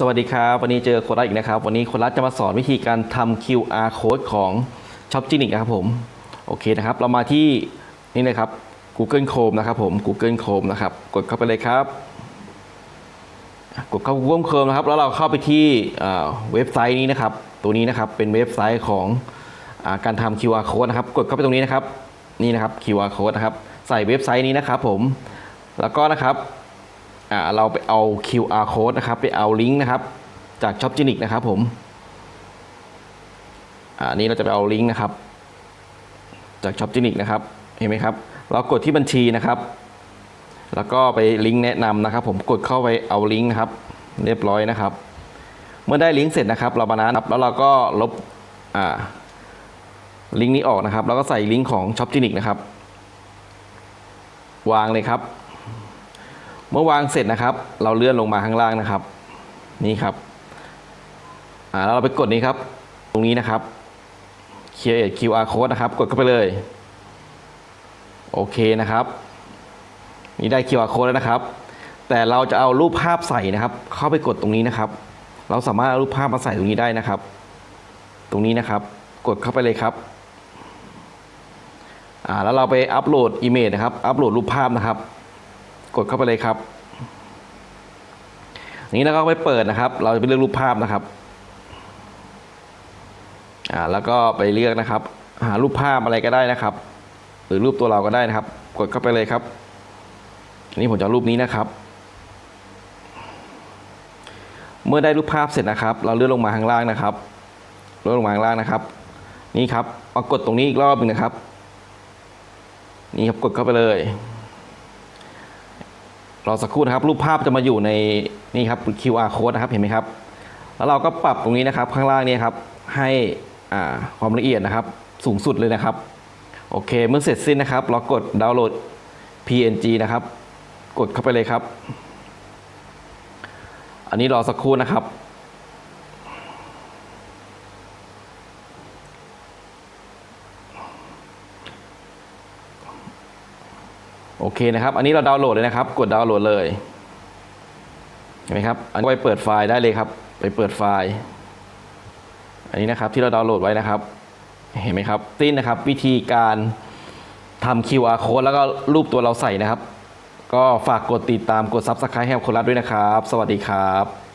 สวัสดีครับ วันนี้เจอโครัสอีกนะครับ วันนี้โครัสจะมาสอนวิธีการทำ QR code ของ Shop g e n i c นะครับผม โอเคนะครับ เรามาที่นี่เลยครับ Google Chrome นะครับผม Google Chrome นะครับ กดเข้าไปเลยครับ กดเข้า Google Chrome นะครับ แล้วเราเข้าไปที่เว็บไซต์นี้นะครับ ตัวนี้นะครับ เป็นเว็บไซต์ของอการทำ QR code นะครับ กดเข้าไปตรงนี้นะครับ นี่นะครับ QR code นะครับ ใส่เว็บไซต์นี้นะครับผม แล้วก็นะครับ เราไปเอา QR code นะครับ ไปเอาลิงก์นะครับ จาก Shop g e n i c นะครับผมอ่านี่เราจะไปเอาลิงก์นะครับ จาก Shop g e n i c นะครับ เห็นไหมครับ เรากดที่บัญชีนะครับ แล้วก็ไปลิงก์แนะนำนะครับ ผมกดเข้าไปเอาลิงก์นะครับ เรียบร้อยนะครับ เมื่อได้ลิงก์เสร็จนะครับ เรามานะครับแล้วเราก็ลบอ่าลิงก์นี้ออกนะครับ แล้วก็ใส่ลิงก์ของ Shop g e n i c นะครับ วางเลยครับ มื่อวางเสร็จนะครับ เราเลื่อนลงมาข้างล่างนะครับ นี่ครับอ่าแล้วเราไปกดนี้ครับ ตรงนี้นะครับ create QR code นะครับ กดเข้าไปเลย โอเคนะครับ นี่ได้ QR code แล้วนะครับ แต่เราจะเอารูปภาพใส่นะครับ เข้าไปกดตรงนี้นะครับ เราสามารถเอารูปภาพมาใส่ตรงนี้ได้นะครับ ตรงนี้นะครับ กดเข้าไปเลยครับอ่าแล้วเราไปอัปโหลดอิเมจนะครับ อัปโหลดรูปภาพนะครับ กดเข้าไปเลยครับนี้แล้วก็ไปเปิดนะครับ เราจะไปเลือกรูปภาพนะครับอ่าแล้วก็ไปเลือกนะครับ หารูปภาพอะไรก็ได้นะครับ หรือรูปตัวเราก็ได้นะครับ กดเข้าไปเลยครับอันนี้ผมจะเอารูปนี้นะครับ เมื่อได้รูปภาพเสร็จนะครับ เราเลื่อนลงมาข้างล่างนะครับเลื่อนลงมาข้างล่างนะครับ นี่ครับมากดตรงนี้อีกรอบหนึ่งนะครับ นี่ครับกดเข้าไปเลย รอสักครู่นะครับ รูปภาพจะมาอยู่ในนี่ครับ QR code นะครับเห็นไหมครับ แล้วเราก็ปรับตรงนี้นะครับ ข้างล่างนี้ครับให้ความละเอียดนะครับ สูงสุดเลยนะครับ โอเค เมื่อเสร็จสิ้นนะครับ เรากดดาวน์โหลด PNG นะครับ กดเข้าไปเลยครับ อันนี้รอสักครู่นะครับ โอเคนะครับ อันนี้เราดาวน์โหลดเลยนะครับ กดดาวน์โหลดเลยเห็นไหมครับอันนี้ไปเปิดไฟล์ได้เลยครับ ไปเปิดไฟล์ อันนี้นะครับที่เราดาวน์โหลดไว้นะครับ เห็นไหมครับติ้นนะครับ วิธีการทำ QR code แล้วก็รูปตัวเราใส่นะครับ ก็ฝากกดติดตามกด Subscribe ให้คนรัดด้วยนะครับ สวัสดีครับ